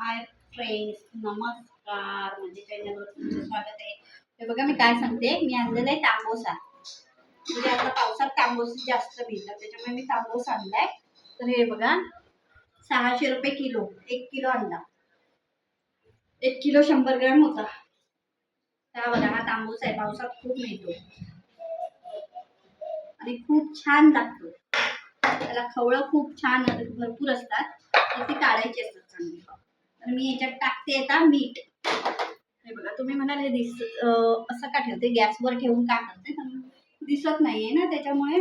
Hi friends नमस्कार म्हणजे चॅनलवर तुमचं स्वागत आहे. हे बघा मी काय सांगते? मी आणलेलं आहे तांबोसा. म्हणजे आता पावसात तांबोस जास्त मिळतात त्याच्यामुळे मी तांबोस आणलाय. तर हे बघा सहाशे रुपये किलो एक किलो आणला. एक किलो शंभर ग्रॅम होता. हा बघा हा तांबूस आहे पावसात खूप मिळतो. आणि खूप छान लागतो. त्याला खवळं खूप छान भरपूर असतात. तर ती काढायची असतात चांगली. तर मी याच्यात टाकते आता मीठ. हे बघा तुम्ही म्हणाल हे दिस असं का ठेवते? गॅसवर ठेवून का करते? तर दिसत नाहीये ना त्याच्यामुळे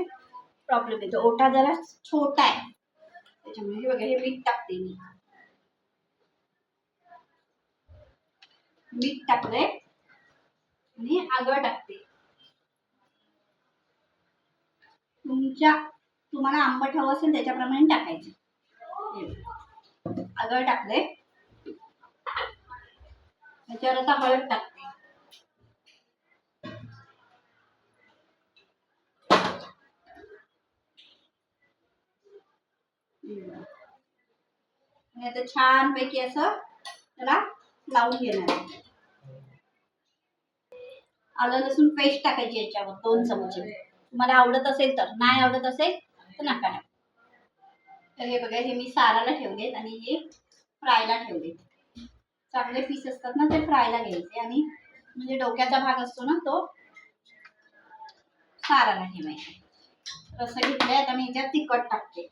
प्रॉब्लेम येतो. ओटा जरा छोटा आहे. त्याच्यामुळे हे बघा हे मीठ टाकते मी. मीठ टाकलंय. आणि आगळ टाकते. तुमच्या तुम्हाला आंबट हवं असेल त्याच्याप्रमाणे टाकायचे. आगळ टाकले त्याच्यावर आता हळद टाकते. आता छान पैकी छानपैकी असं त्याला लावून घेणार आलं लसूण पेस्ट टाकायची याच्यावर दोन चमचे. तुम्हाला आवडत असेल तर नाही आवडत असेल तर नका टाका. तर हे बघा हे मी साराला ठेवलेत आणि हे फ्रायला ठेवलेत. चांगले पीस असतात ना ते फ्रायला घ्यायचे. आणि म्हणजे डोक्याचा भाग असतो ना तो साराला ठेवायचा. रस्सा घेतलाय आता मी याच्यात तिखट टाकते.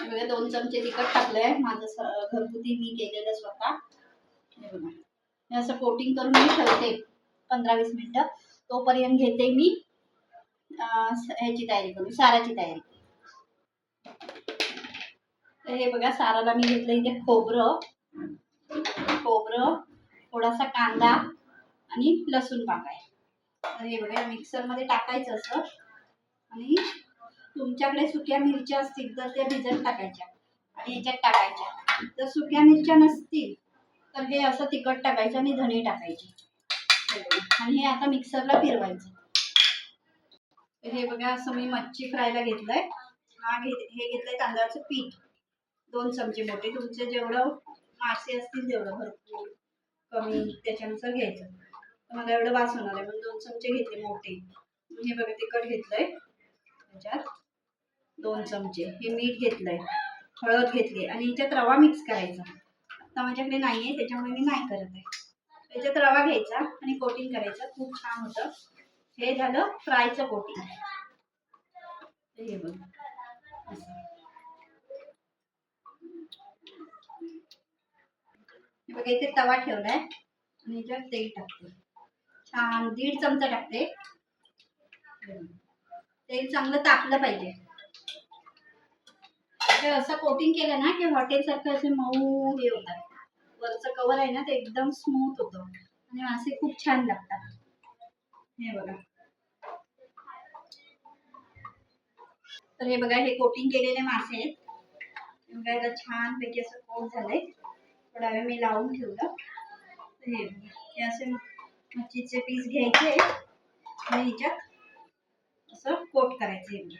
बघा दोन चमचे तिखट टाकलंय. माझं घरगुती मी केलेलं स्वतः. हे बघा. असं कोटिंग करून मी ठेवते. पंधरा वीस मिनटं. तोपर्यंत घेते मी ह्याची तयारी करून साराची तयारी. तर हे बघा साराला मी घेतलं इथे खोबरं. खोबरं थोडासा कांदा आणि लसूण पाकाय तर हे बघा मिक्सरमध्ये टाकायचं असं. आणि तुमच्याकडे सुक्या मिरच्या असतील तर त्या भिजत टाकायच्या आणि ह्याच्यात टाकायच्या. जर सुक्या मिरच्या नसतील तर हे असं तिखट टाकायचं आणि धणे टाकायचे. आणि हे आता मिक्सरला फिरवायचं. हे बघा असं मी मच्छी फ्रायला घेतलंय. हा घे हे घेतलंय तांदळाचं पीठ. दोन चमचे मोठे. तुमचे जेवढं मासे असतील तेवढं भरपूर कमी त्याच्यानुसार घ्यायचं. तर मला एवढं वास होणार आहे म्हणून दोन चमचे घेतले मोठे. हे बघा तिखट घेतलंय. त्याच्यात दोन चमचे. हे मीठ घेतलंय हळद घेतली आणि याच्यात रवा मिक्स करायचा. आता माझ्याकडे नाही आहे त्याच्यामुळे मी नाही करत आहे. त्याच्यात रवा घ्यायचा आणि कोटिंग करायचं. खूप छान होतं. हे झालं फ्रायचं कोटिंग हे बघ. बघा इथे तवा ठेवलाय. आणि याच्यावर तेल टाकते. छान दीड चमचा टाकते. तेल चांगलं तापलं पाहिजे. असं कोटिंग केलं ना की हॉटेल सारखं असे मऊ हे होतात. वरचं कवर आहे ना ते एकदम स्मूथ होतं. आणि मासे खूप छान लागतात. हे बघा. तर हे बघा हे कोटिंग केलेले मासे आहेत. बघा छान पैकी असं कोट झालंय. थोडा वेळ मी लावून ठेवलं. हे हे असे मच्छीचे पीस घ्यायचे आणि ह्याच्यात असं कोट करायचं हे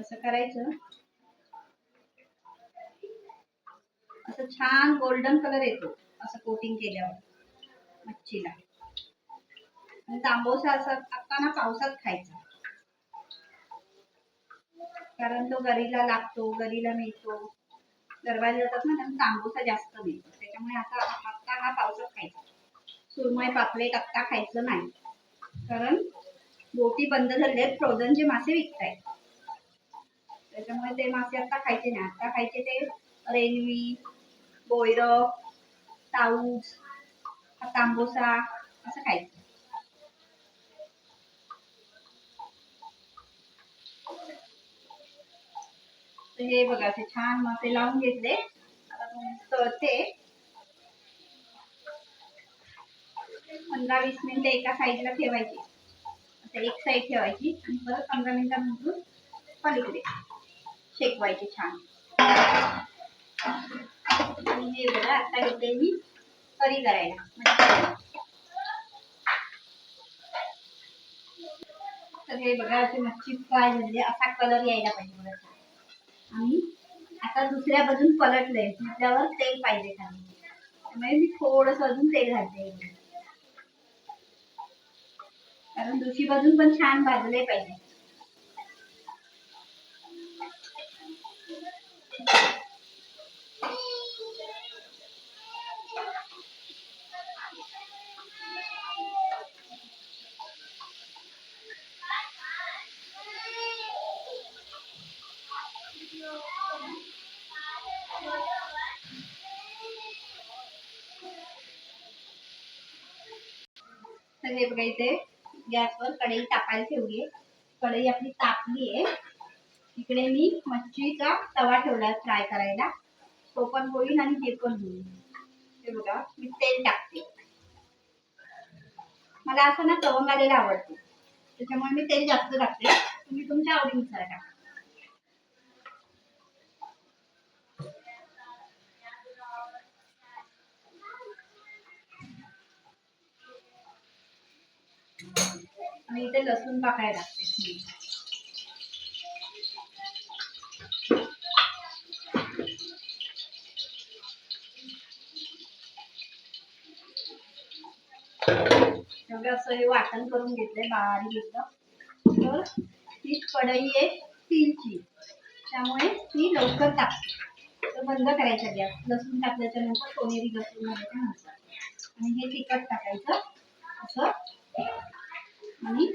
असं करायचं. असं छान गोल्डन कलर येतो. असं कोटिंग केल्यावर मच्छीला. तांबोसा असा असताना पावसात खायचा. कारण तो गरीला लागतो गरीला मिळतो. गरवायला जातात ना त्यांना तांबोसा जास्त मिळतो. त्याच्यामुळे आता आत्ता हा पावसात खायचा. सुरमय पापलेट आत्ता खायचं नाही. कारण बोटी बंद झाले आहेत फ्रोझनचे मासे विकतायत. त्याच्यामुळे ते मासे आता खायचे नाही. आता खायचे ते रेनवी बोयर ताऊस तांबोसा असं खायचं. हे बघा असे छान मासे लावून घेतले. आता तळते. पंधरा वीस मिनिटं एका साईडला ठेवायची. आता एक साईड ठेवायची आणि परत पंधरा मिनिटांनंतर पलीकडे शेकवायची छान. आणि हे बघा आता घेते मी करी करायला. तर हे बघा अशी मच्छी फ्राय झाली. असा कलर यायला पाहिजे बघा. आणि आता दुसऱ्या बाजून पलटलंय. म्हटल्यावर तेल पाहिजे खाली त्यामुळे मी थोडस अजून तेल घालते. कारण दुसरी बाजून पण छान भाजले पाहिजे. तर हे बघा इथे गॅसवर कढई तापायला ठेवली आहे कढई आपली तापली आहे इकडे मी मच्छीचा तवा ठेवला फ्राय करायला. तो पण होईल आणि हे पण होईल. हे बघा मी तेल टाकते. मला असं ना तवंग आलेलं आवडते. त्याच्यामुळे मी तेल जास्त टाकते. तुम्ही तुमच्या आवडीनुसार टाका. आणि इथे लसूण टाकायला लागते असं हे वाटण करून घेतलंय बारीक एकदम तर ती कढई आहे स्टीलची त्यामुळे ती लवकर टाकते. तर बंद करायचा गॅस लसूण टाकल्याच्या नंतर सोनेरी लसूण घालायच्या नंतर आणि हे तिखट टाकायचं. असं. आणि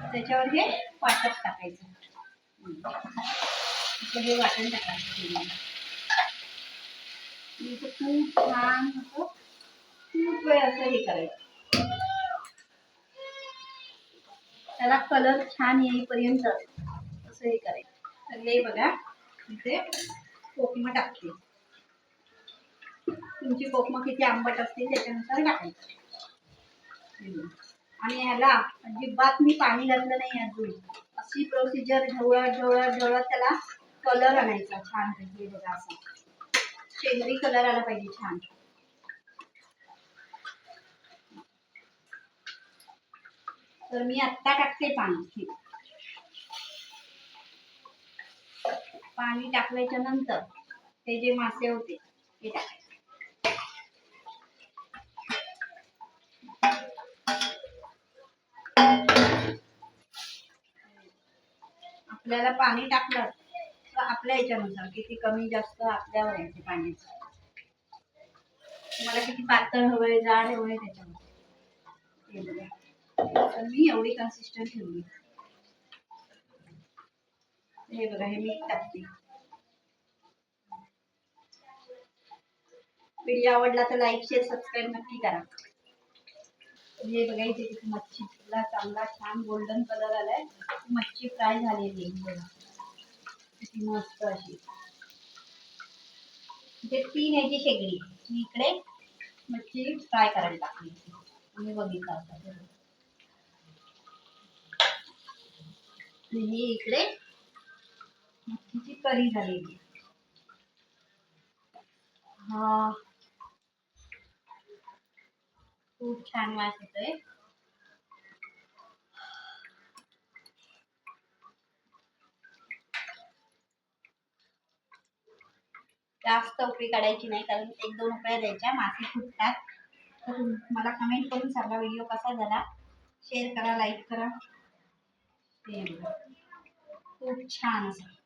त्याच्यावर हे वाटप टाकायचं. हे वाटण टाकायचं खूप छान असं खूप वेळ असं हे करायचं. त्याला कलर छान येईपर्यंत असं हे करायचं. तर हे बघा इथे कोकमा टाकते. तुमची कोकमा किती आंबट असतील त्याच्यानुसार टाकायचं. आणि ह्याला अजिबात मी पाणी घातलं नाही अजून. अशी प्रोसिजर ढवळत ढवळत ढवळत त्याला कलर आणायचा छान हे बघा असा. शेंदरी कलर आला पाहिजे छान. तर मी आत्ता टाकते पाणी. पाणी टाकल्याच्या नंतर ते जे मासे होते ते टाकायचे. आपल्याला पाणी टाकलं तर आपल्या याच्यानुसार किती कमी जास्त आपल्यावर आहे ते पाण्याचं तुम्हाला किती पातळ हवंय जाड हवंय त्याच्यामध्ये. तर मी एवढी कन्सिस्टंट ठेवली. हे बघा हे मीठ टाकते. व्हिडिओ आवडला तर लाईक शेअर सबस्क्राईब नक्की करा. हे बघा इथे मच्छीला चांगला छान गोल्डन कलर आलाय. मच्छी फ्राय झालेली आहे बघा. किती मस्त अशी. इथे तीन याची शेगडी. मी इकडे मच्छी फ्राय करायला टाकली. तुम्ही बघितलं आता. हे इकडे मच्छीची करी झालेली हा. खूप छान वास येतोय. जास्त उकळी काढायची नाही कारण एक दोन उकळ्या द्यायच्या मासे फुटतात. तर मला कमेंट करून सांगा व्हिडिओ कसा झाला? शेअर करा लाईक करा. खूप छान असं